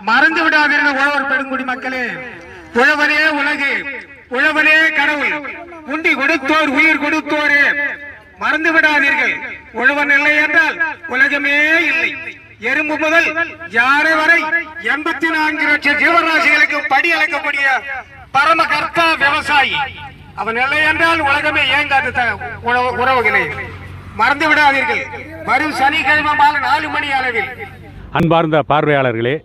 மறந்து விடாதீர்கள் உழவர் பெருங்குடி மக்களே. உழவரே உலகு உழவனே கடவுள். உண்டி கொடுத்தோர் உயிர் கொடுத்தோரே. மறந்து விடாதீர்கள் உழவன் இல்லை என்றால் உலகமே இல்லை. எறும்பு முதல் யாரை வரை? எண்பத்தி நான்கு லட்சம் ஜீவராசிகளுக்கு படி அழைக்கக்கூடிய பரம கர்த்தா விவசாயி. அவன் இல்லை என்றால் உலகமே ஏங்காது உறவு- உறவுகளே. மறந்து விடாதீர்கள். வரும் சனிக்கிழமை மாலை நாலு மணி அளவில். அன்பார்ந்த பார்வையாளர்களே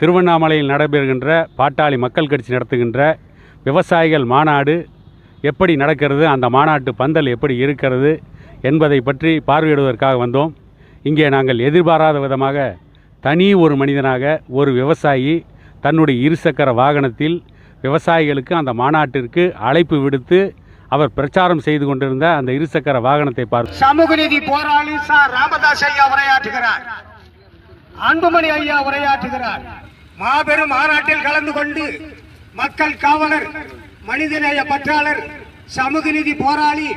திருவண்ணாமலையில் நடைபெறுகின்ற பாட்டாளி மக்கள் கட்சி நடத்துகின்ற விவசாயிகள் மாநாடு எப்படி நடக்கிறது அந்த மாநாட்டு பந்தல் எப்படி இருக்கிறது என்பதை பற்றி பார்வையிடுவதற்காக வந்தோம். இங்கே நாங்கள் எதிர்பாராத விதமாக தனி ஒரு மனிதனாக ஒரு விவசாயி தன்னுடைய இருசக்கர வாகனத்தில் விவசாயிகளுக்கு அந்த மாநாட்டிற்கு அழைப்பு விடுத்து அவர் பிரச்சாரம் செய்து கொண்டிருந்த அந்த இருசக்கர வாகனத்தை பார்த்து சமூக நீதி போராளி ராமதாஸ் ஐயா உரையாற்றுகிறார். அன்புமணி ஐயா உரையாற்றுகிறார். மாபெரும் மாநாட்டில் கலந்து கொண்டு மக்கள் காவலர் மனிதநேய பற்றாளர் சமூக நீதி போராளி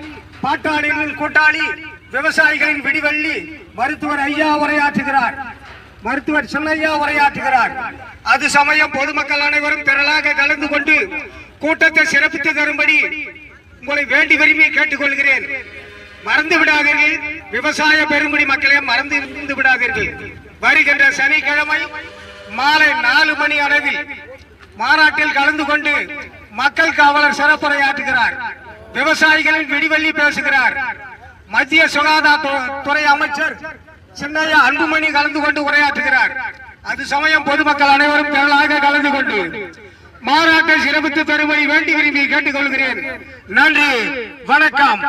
பாட்டாளிகளின் கூட்டாளி விவசாயிகளின் விடிவள்ளி மருத்துவர் ஐயா உரையாற்றுகிறார். மருத்துவர் சின்னையா உரையாற்றுகிறார். அது சமயம் பொதுமக்கள் அனைவரும் திரளாக கலந்து கொண்டு கூட்டத்தை சிறப்பித்து தரும்படி உங்களை வேண்டி விரும்பி கேட்டுக்கொள்கிறேன். மறந்து விடாதீர்கள். விவசாய பெருங்குடி மக்களே மறந்து இருந்து விடாதீர்கள். வருகின்ற சனிக்கிழமை மாலை நாலு மணி அளவில் மாநாட்டில் கலந்து கொண்டு மக்கள் காவலர் சிறப்புரையாற்றுகிறார். விவசாயிகளின் விடிவெள்ளி பேசுகிறார். மத்திய சுகாதார துறை அமைச்சர் சின்னையா அன்புமணி கலந்து கொண்டு உரையாற்றுகிறார். அது சமயம் பொதுமக்கள் அனைவரும் திரளாக கலந்து கொண்டு மாநாட்டை சிறப்பித்து பெருமை வேண்டி விரும்பி கேட்டுக்கொள்கிறேன். நன்றி வணக்கம்.